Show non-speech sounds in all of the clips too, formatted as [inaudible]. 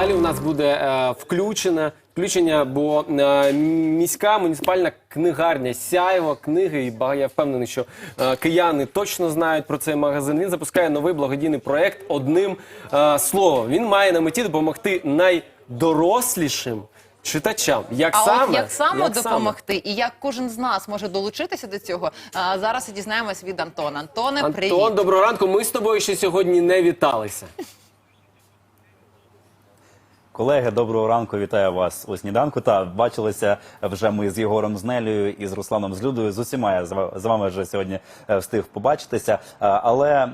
далі у нас буде е, включене включення, бо е, міська муніципальна книгарня сяйво книги. І ба- я впевнений, що е, кияни точно знають про цей магазин. Він запускає новий благодійний проект одним е, словом. Він має на меті допомогти найдорослішим читачам. Як А саме от як саме допомогти, і як кожен з нас може долучитися до цього, а, зараз і дізнаємось від Антона. Антоне, Антон, привіт. доброго ранку. Ми з тобою ще сьогодні не віталися. Колеги, доброго ранку, вітаю вас у сніданку. Та бачилися вже ми з Єгором з Нелею і з Русланом з Людою. З усіма я з вами вже сьогодні е, встиг побачитися. Е, Але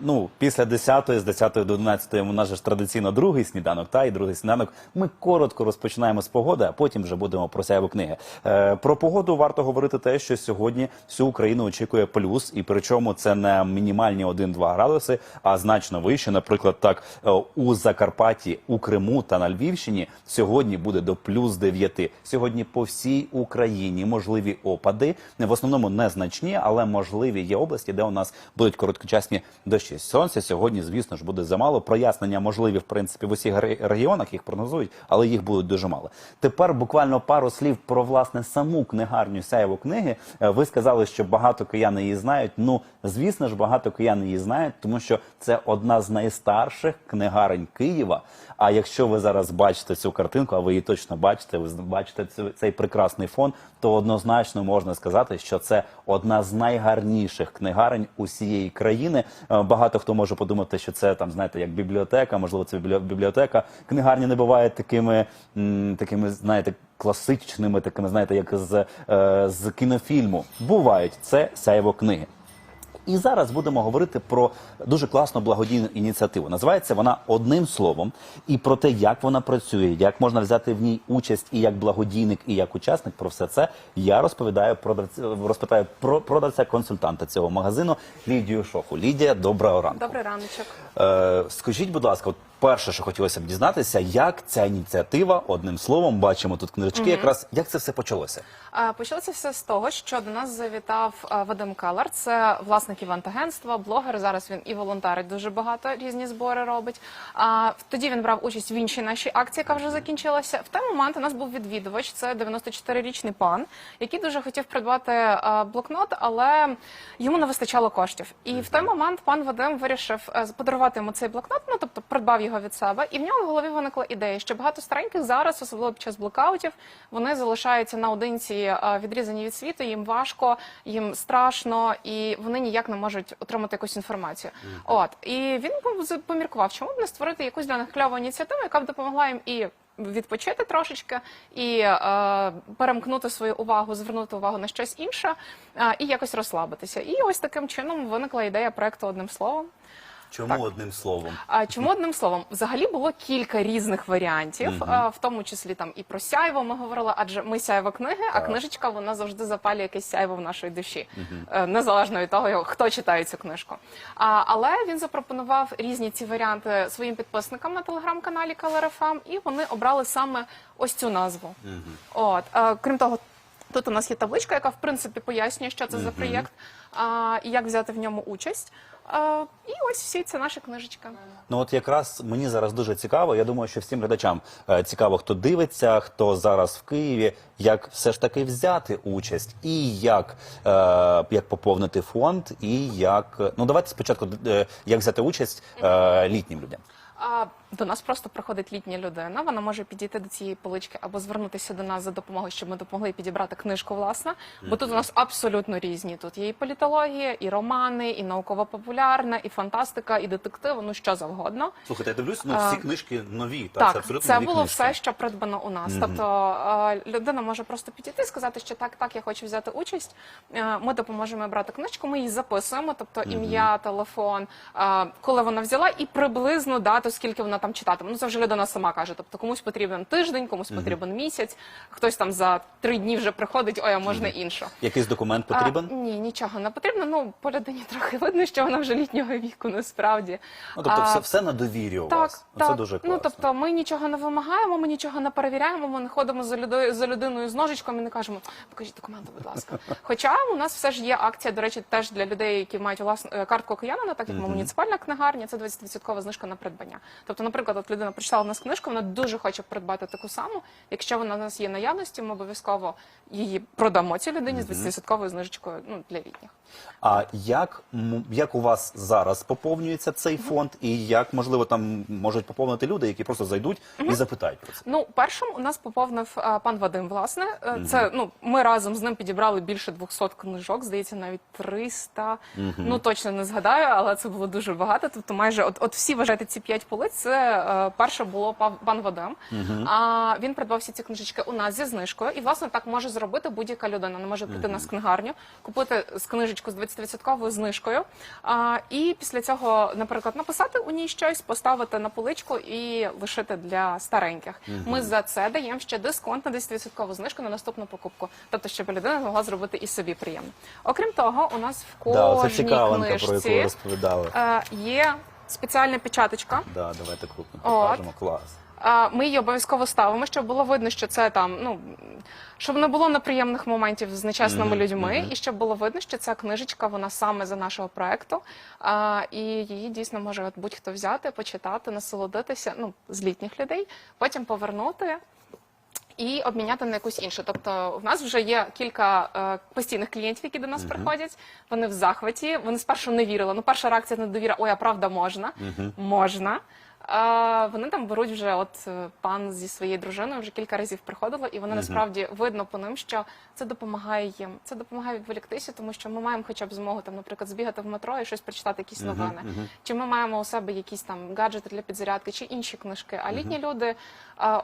ну після 10 з 10 до 11 у нас же ж традиційно другий сніданок. Та і другий сніданок. Ми коротко розпочинаємо з погоди, а потім вже будемо про сяйву книги. Е, Про погоду варто говорити те, що сьогодні всю Україну очікує плюс, і причому це не мінімальні 1-2 градуси, а значно вище. Наприклад, так у Закарпатті, у Криму та на Львівщині сьогодні буде до плюс 9. Сьогодні по всій Україні можливі опади. В основному незначні, але можливі є області, де у нас будуть короткочасні дощі. Сонця сьогодні, звісно ж, буде замало. Прояснення можливі в принципі в усіх регіонах їх прогнозують, але їх будуть дуже мало. Тепер буквально пару слів про власне саму книгарню сяєву книги. Е, Ви сказали, що багато киян її знають. Ну звісно ж, багато киян її знають, тому що це одна з найстарших книгарень Києва. А якщо ви зараз бачите цю картинку, а ви її точно бачите, ви бачите цю- цей прекрасний фон, то однозначно можна сказати, що це одна з найгарніших книгарень усієї країни. Е, Багато хто може подумати, що це там, знаєте, як бібліотека, можливо, це біблі- бібліотека. Книгарні не бувають такими, такими, знаєте. Класичними, такими, знаєте, як з, е, з кінофільму. Бувають це сяйво книги. І зараз будемо говорити про дуже класну благодійну ініціативу. Називається вона одним словом, і про те, як вона працює, як можна взяти в ній участь і як благодійник, і як учасник. Про все це я розповідаю продавця, розпитаю про продавця консультанта цього магазину Лідію Шоху. Лідія, доброго ранку. Добрий раночок. Е, скажіть, будь ласка, перше, що хотілося б дізнатися, як ця ініціатива одним словом, бачимо тут книжечки, якраз як це все почалося. Почалося все з того, що до нас завітав Вадим Калар. Це власник івент-агентства, блогер. Зараз він і волонтерить дуже багато різні збори робить. Тоді він брав участь в іншій нашій акції, яка вже закінчилася. В той момент у нас був відвідувач. Це 94-річний пан, який дуже хотів придбати блокнот, але йому не вистачало коштів. І в той момент пан Вадим вирішив е, подарувати йому цей блокнот. Ну тобто придбав його від себе, і в нього в голові виникла ідея, що багато стареньких зараз, особливо під час блокаутів, вони залишаються наодинці е, відрізані від світу. Їм важко, їм страшно, і вони ніяк не можуть отримати якусь інформацію. От і він поміркував, чому б не створити якусь для них кльову ініціативу, яка б допомогла їм і. Відпочити трошечки і е, перемкнути свою увагу, звернути увагу на щось інше е, і якось розслабитися. І ось таким чином виникла ідея проекту одним словом. Чому одним словом? А чому одним словом? Взагалі було кілька різних варіантів, а, в тому числі там і про сяйво ми говорили, адже ми сяйво книги, а книжечка вона завжди запалює якесь сяйво в нашої душі, Е, незалежно від того, хто читає цю книжку. А, але він запропонував різні ці варіанти своїм підписникам на телеграм-каналі KLRFM, і вони обрали саме ось цю назву. От е, крім того. Тут у нас є табличка, яка в принципі пояснює, що це за проєкт а, і як взяти в ньому участь. А, і ось всі це наша книжечка. Ну от якраз мені зараз дуже цікаво. Я думаю, що всім глядачам е, цікаво, хто дивиться, хто зараз в Києві, як все ж таки взяти участь, і як, е, як поповнити фонд, і як ну давайте спочатку е, як взяти участь е, літнім людям. А до нас просто приходить літня людина. Вона може підійти до цієї полички або звернутися до нас за допомогою, щоб ми допомогли підібрати книжку, власне. Бо тут у нас абсолютно різні. Тут є і політологія, і романи, і науково-популярна, і фантастика, і детективи. Ну що завгодно. Слухайте, я дивлюсь, ну всі книжки нові, Так, це було все, що придбано у нас. Тобто е, людина може просто підійти і сказати, що так, так, я хочу взяти участь. Е, Ми допоможемо брати книжку, ми її записуємо, тобто ім'я, телефон, е, коли вона взяла, і приблизно дату, скільки вона там читатиме. Ну це вже людина сама каже. Тобто комусь потрібен тиждень, комусь потрібен місяць, хтось там за три дні вже приходить, ой, а можна інше. Якийсь документ потрібен? А, ні, нічого не потрібно. Ну, по людині трохи видно, що вона вже літнього віку, насправді. Ну тобто, все, все на довір'я у так, вас. так. Це дуже класно. Ну тобто, ми нічого не вимагаємо, ми нічого не перевіряємо. Ми не ходимо за людою за людиною з ножичком і не кажемо, покажіть документи, будь ласка. [laughs] Хоча у нас все ж є акція, до речі, теж для людей, які мають власну е, картку киянина, так як ми муніципальна книгарня, це 20% знижка на придбання. Тобто наприклад, от людина прочитала в нас книжку, вона дуже хоче придбати таку саму. Якщо вона у нас є наявності, ми обов'язково її продамо цій людині з 20% знижечкою ну, для літніх. А як, м- як у вас зараз поповнюється цей фонд, і як можливо там можуть поповнити люди, які просто зайдуть і запитають про це? Ну, першим у нас поповнив е, пан Вадим, власне. Е, Це ну ми разом з ним підібрали більше 200 книжок, здається, навіть 300. Ну точно не згадаю, але це було дуже багато. Тобто, майже от, от всі вважайте ці п'ять полиць. Це е, перше було пан Вадим. А він придбав всі ці книжечки у нас зі знижкою, і власне так може зробити будь-яка людина. Вона може прийти на книгарню, купити книжечку з 20% знижкою. А, і після цього, наприклад, написати у ній щось, поставити на поличку і лишити для стареньких. Ми за це даємо ще дисконт на 10% знижку на наступну покупку. Тобто, щоб людина змогла зробити і собі приємно. Окрім того, у нас в Да, кожній про яку книжці розповідали. е, є спеціальна печаточка. Да, давайте крупно покажемо. Клас. А, Ми її обов'язково ставимо, щоб було видно, що це там, ну щоб не було неприємних моментів з нечесними людьми, і щоб було видно, що ця книжечка вона саме за нашого проекту. А, і її дійсно може будь-хто взяти, почитати, насолодитися ну, з літніх людей, потім повернути. І обміняти на якусь іншу. Тобто, в нас вже є кілька е, постійних клієнтів, які до нас приходять. Вони в захваті. Вони спершу не вірили. Ну, перша реакція недовіра: ой, а правда можна? Можна. Вони там беруть вже, от е, пан зі своєю дружиною вже кілька разів приходили, і вони насправді видно по ним, що це допомагає їм. Це допомагає відволіктися, тому що ми маємо хоча б змогу там, наприклад, збігати в метро і щось прочитати, якісь новини. Чи ми маємо у себе якісь там гаджети для підзарядки, чи інші книжки. А літні люди,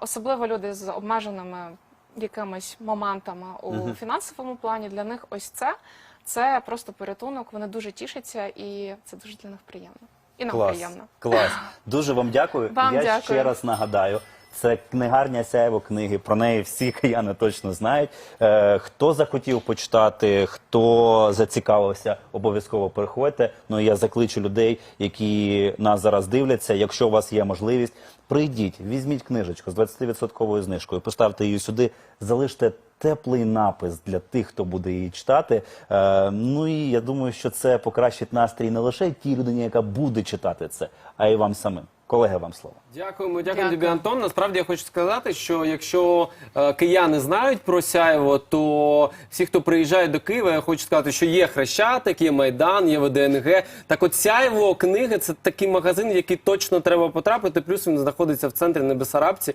особливо люди з обмеженими якимись моментами у фінансовому плані, для них ось це. Це просто порятунок. Вони дуже тішаться, і це дуже для них приємно. І нам Клас. приємно. Клас. Дуже вам дякую. Вам Я дякую. ще раз нагадаю. Це книгарня сяєво книги. Про неї всі кияни точно знають. Е, хто захотів почитати, хто зацікавився, обов'язково переходьте. Ну я закличу людей, які нас зараз дивляться. Якщо у вас є можливість, прийдіть, візьміть книжечку з 20% знижкою, поставте її сюди, залиште теплий напис для тих, хто буде її читати. Е, ну і я думаю, що це покращить настрій не лише тій людині, яка буде читати це, а й вам самим. Колеги, вам слово. Дякуємо, дякуємо Дякую. тобі, Антон. Насправді я хочу сказати, що якщо е, кияни знають про сяйво, то всі, хто приїжджає до Києва, я хочу сказати, що є Хрещатик, є Майдан, є ВДНГ. Так от сяйво книги це такий магазин, в який точно треба потрапити. Плюс він знаходиться в центрі на Бесарабці.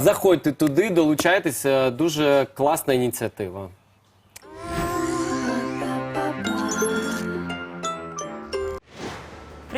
Заходьте туди, долучайтеся. Дуже класна ініціатива.